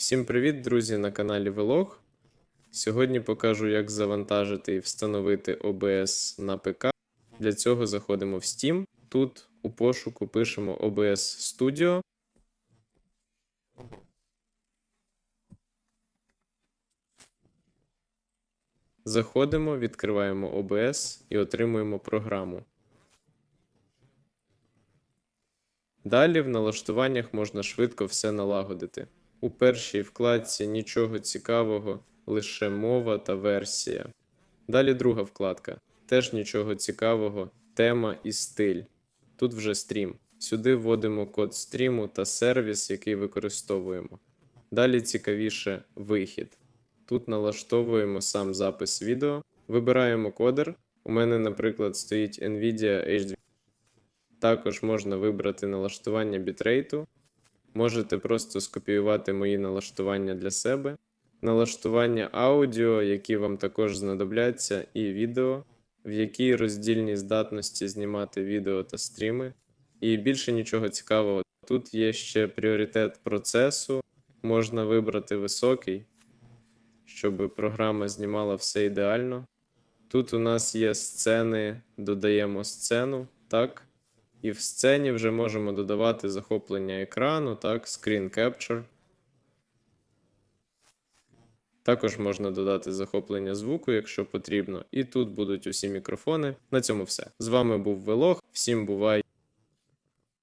Всім привіт, друзі, на каналі Велог. Сьогодні покажу, як завантажити і встановити OBS на ПК. Для цього заходимо в Steam. Тут у пошуку пишемо OBS Studio. Заходимо, відкриваємо OBS і отримуємо програму. Далі в налаштуваннях можна швидко все налагодити. У першій вкладці нічого цікавого, лише мова та версія. Далі друга вкладка. Теж нічого цікавого, тема і стиль. Тут вже стрім. Сюди вводимо код стріму та сервіс, який використовуємо. Далі цікавіше вихід. Тут налаштовуємо сам запис відео, вибираємо кодер. У мене, наприклад, стоїть Nvidia H2. Також можна вибрати налаштування бітрейту. Можете просто скопіювати мої налаштування для себе, налаштування аудіо, які вам також знадобляться, і відео, в якій роздільній здатності знімати відео та стріми. І більше нічого цікавого. Тут є ще пріоритет процесу, можна вибрати високий, щоб програма знімала все ідеально. Тут у нас є сцени, додаємо сцену, так. І в сцені вже можемо додавати захоплення екрану, так, Screen Capture. Також можна додати захоплення звуку, якщо потрібно. І тут будуть усі мікрофони. На цьому все. З вами був Велог. Всім бувай!